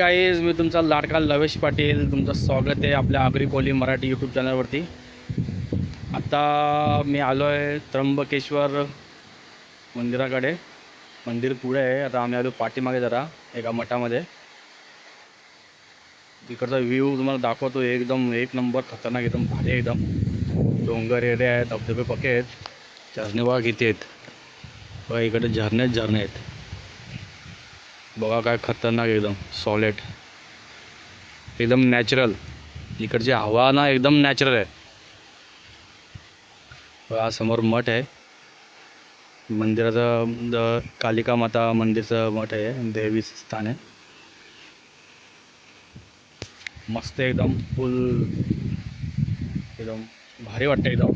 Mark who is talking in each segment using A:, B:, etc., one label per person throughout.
A: मी तुमचा लाडका लवेश पाटील तुमचं स्वागत आहे आपल्या आगरी कोली मराठी यूट्यूब चॅनलवरती आता मी आलो आहे त्र्यंबकेश्वर मंदिराकडे. मंदिर पुढे आहे. आता आम्ही आलो पाठीमागे जरा एका मठामध्ये. तिकडचा व्ह्यू तुम्हाला दाखवतो एकदम एक नंबर खतरनाक एकदम भारी एकदम डोंगर एरिया आहे धबधबे पके आहेत. झरणेबाग इथे आहेत. इकडे झरणेच झरणे आहेत. बघा काय खतरनाक एकदम. सॉलिड एकदम नॅचरल इकडची हवा ना एकदम नॅचरल आहे. हा समोर मठ आहे. मंदिराचं द- कालिका माता मंदिरचं मठ आहे. देवी स्थान आहे. मस्त एकदम. फुल एकदम भारी वाटतं एकदम.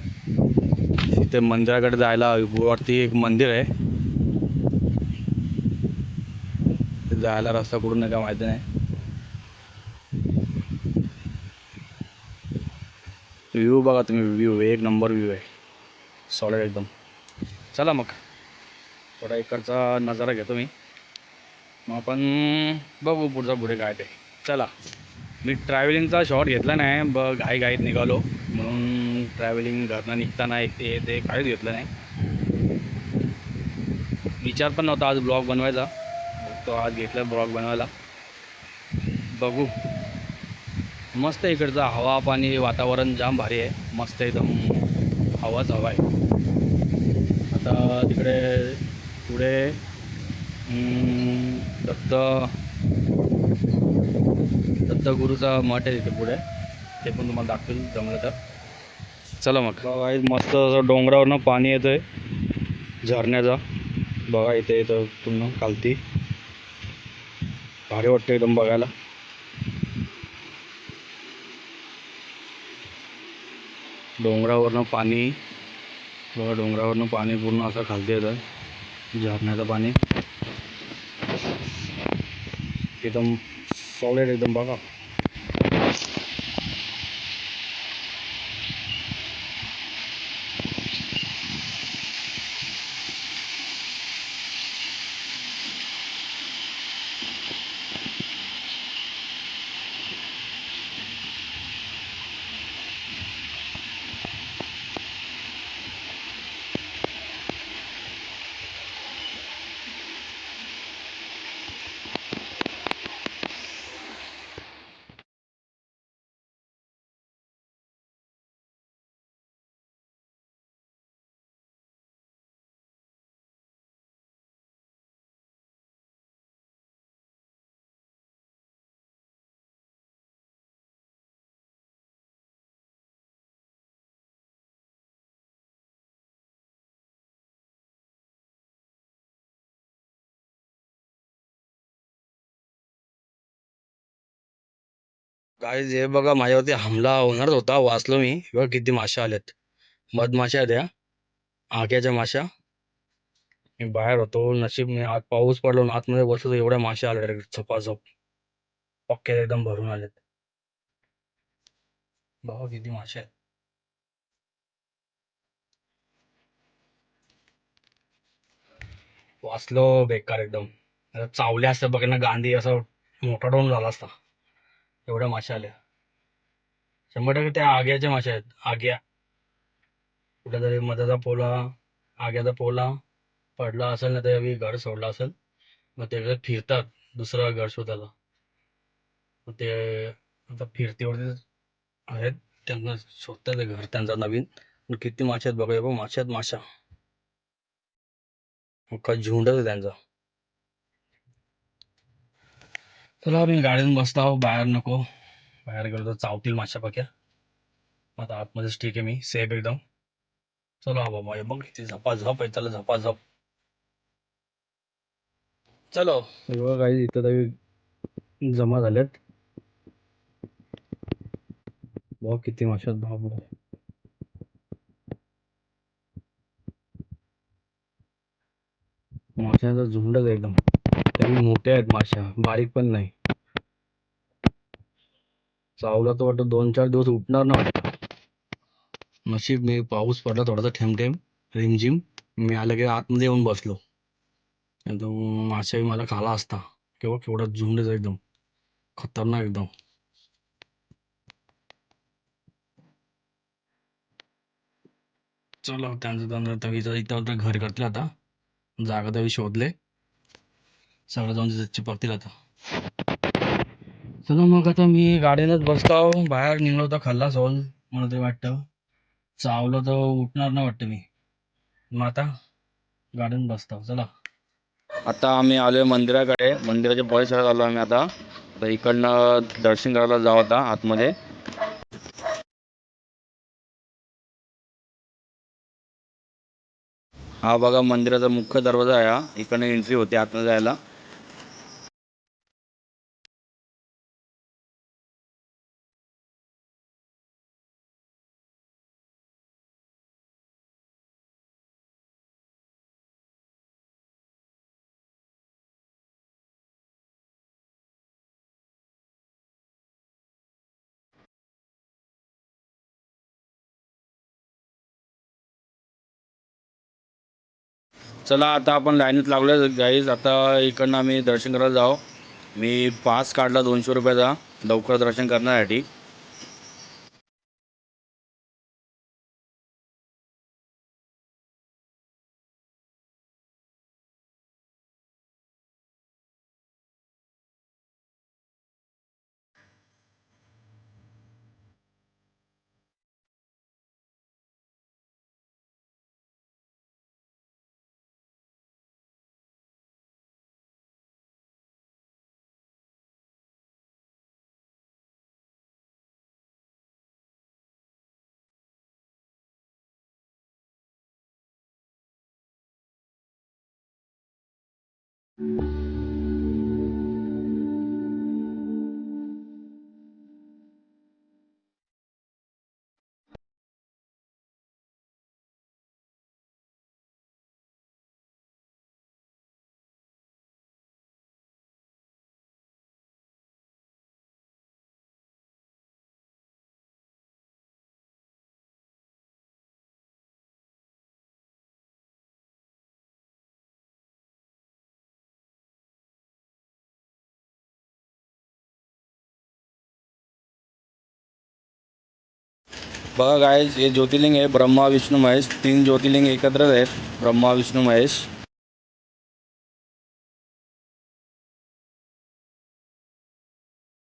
A: इथे मंदिराकडे जायला वरती एक मंदिर आहे ते जायला रस्ता कुठून आहे का माहिती नाही. व्ह्यू बघा तुम्ही व्ह्यू एक नंबर व्ह्यू आहे. सॉलिड एकदम. चला मग. थोडा इकडचा नजारा घेतो मी मग आपण बघू पुढचा पुढे काय ते. चला. मी ट्रॅव्हलिंगचा शॉट घेतला नाही ब घाई घाईत निघालो. म्हणून ट्रॅव्हलिंग घरनं निघताना एक ते ते काहीच घेतलं नाही. विचार पण नव्हता आज ब्लॉग बनवायचा. तो आज घेतला ब्लॉग बनवायला. बघू. मस्त आहे इकडचं. हवा पाणी वातावरण जाम भारी आहे. मस्त एकदम. हवाच हवा आहे. आता तिकडे पुढे दत्त. दत्तगुरूचा मठ आहे तिथे पुढे. ते पण तुम्हाला दाखवेल जमलं तर चला मग. बघा मस्त असं डोंगरावरनं पाणी येतं आहे झरण्याचा. बघा इथे येतं पूर्ण खालती. भारी वाटतं एकदम बघायला. डोंगरावरनं पाणी, बघा डोंगरावरनं पाणी पूर्ण असं खालती येतं झरण्याचं पाणी. एकदम सॉलिड एकदम बघा. काय जे बघा माझ्यावरती हमला होणारच होता वाचलो मी. बघा किती माशा आल्यात. मधमाशा आहेत या. आग्याच्या माशा मी बाहेर होतो. नशीब मी आत पाऊस पडलो आतमध्ये बसलो. तर एवढ्या माशा आल्या direct झपाझप. पक्के एकदम भरून आलेत बघा किती माशा आहेत. वाचलो बेकार एकदम. चावल्या असतं बघ ना गांधी असं मोठा डोन झाला असता. एवढ्या माशा आल्या. शंभर टक्के त्या आग्याच्या माशा आहेत. आग्या. कुठल्या तरी मधाचा पोला आग्याचा पोला पडला असेल ना त्यावेळी घर सोडला असेल. मग ते फिरतात दुसरं घर शोधायला. मग ते आता फिरतीवरती आहेत. त्यांना शोधतात घर त्यांचा नवीन. पण किती माशा आहेत बघा बघ माशा आहेत माशा. झुंडच आहे त्यांचा. चला मी गाडीतून बसला आहो बाहेर नको. बाहेर गेलो तर चावतील माशा पक्या आता आतमध्येच ठीक आहे मी सेफ एकदम. चला हो बाबा हे बघ किती झपाझप आहे त्याला झपाझप. चलो. बघा काही इथं तरी जमा झाल्यात बघ किती माशात भाव माशांचा झुंडच एकदम. तरी मोठ्या आहेत माशा बारीक पण नाही. चावला तर वाटतं दोन चार दिवस उठणार ना वाटतं. नशीब मी पाऊस पडला थोडासा ठेमठेम रिमझिम मी आलं की आतमध्ये येऊन बसलो. एकदम माशाही मला खाला असता. केव्हा केवढा झुंडच एकदम खतरनाक एकदम. चला त्यांचं त्यांचं तर इथं इथं घर करतील आता. जागा तरी शोधले. सगळं जाऊन तिथं चिपकतील आता. चला मग आता मी गाडीनंच बसतो बाहेर निघलो होता खाल्ला हॉल मला तरी वाटतं. चावलं तर उठणार नाही वाटतं मी. मग आता गाडीन बसतो. चला. आता आम्ही आलोय मंदिराकडे. मंदिराच्या परिसरात आलो आम्ही आता. तर इकडनं दर्शन करायला जाऊ आता आतमध्ये. हा बघा मंदिराचा मुख्य दरवाजा आहे हा. इकडनं एंट्री होते आतमध्ये जायला. चला आता आपण लाईनीत लागलो गाईज आता इकडनं आम्ही दर्शन करायला जाऊ. मी पास काढला दोनशे रुपयाचा. लवकर दर्शन करण्यासाठी. you बघा काय हे ज्योतिर्लिंग आहे ब्रह्मा विष्णू महेश. तीन ज्योतिर्लिंग एकत्रच आहेत ब्रह्मा विष्णू महेश.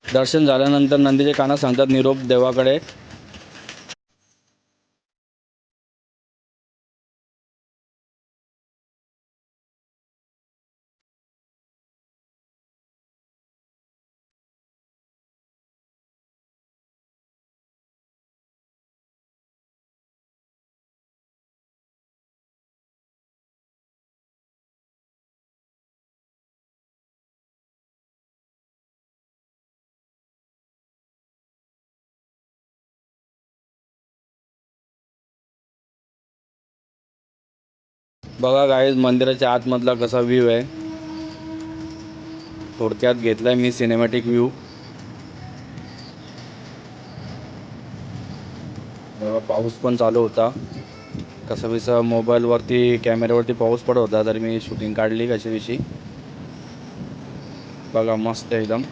A: दर्शन झाल्यानंतर नंदीचे काना सांगतात निरोप देवाकडे. बघा गाईज मंदिराच्या आतमधला कसा व्ह्यू आहे. थोडक्यात घेतलाय मी सिनेमॅटिक व्ह्यू बघा पाऊस पण चालू होता. कसं बिसं मोबाईलवरती कॅमेऱ्यावरती पाऊस पडत होता तर मी शूटिंग काढली कशी बिशी बघा मस्त आहे एकदम.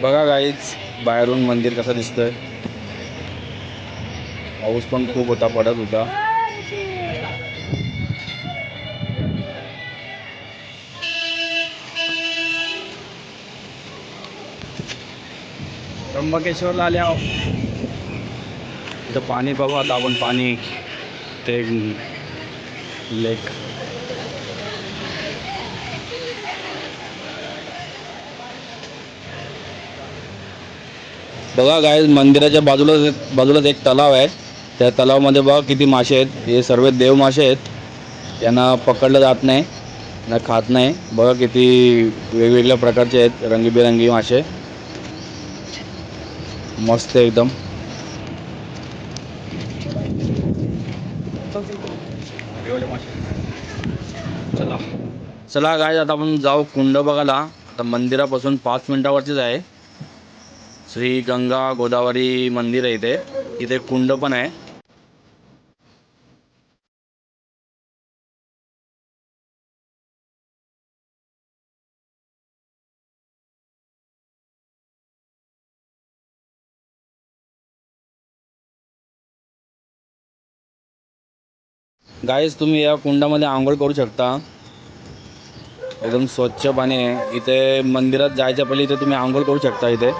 A: बघा गाईच बाहेरून मंदिर कसं दिसतंय. पाऊस पण खूप होता पडत होता. त्र्यंबकेश्वरला आल्या. इथं पाणी बघू आता आपण पाणी. ते लेक बघा गाय मंदिराच्या बाजूला बाजूलाच एक तलाव आहे. त्या तलावामध्ये बघा किती मासे आहेत. हे सर्व देव मासे आहेत. यांना पकडलं जात नाही ना खात नाही. बघा किती वेगवेगळ्या प्रकारचे आहेत. रंगीबेरंगी मासे. मस्त आहे एकदम. चला. चला काय आता आपण जाऊ कुंड बघायला. आता मंदिरापासून पाच मिनिटावरतीच आहे. श्री गंगा गोदावरी मंदिर आहे इथे. इथे कुंड पण आहे. गाईज तुम्ही या कुंडामध्ये आंघोळ करू शकता. एकदम स्वच्छ पाणी आहे. इथे मंदिरात जायच्या पहिले इथे तुम्ही आंघोळ करू शकता इथे.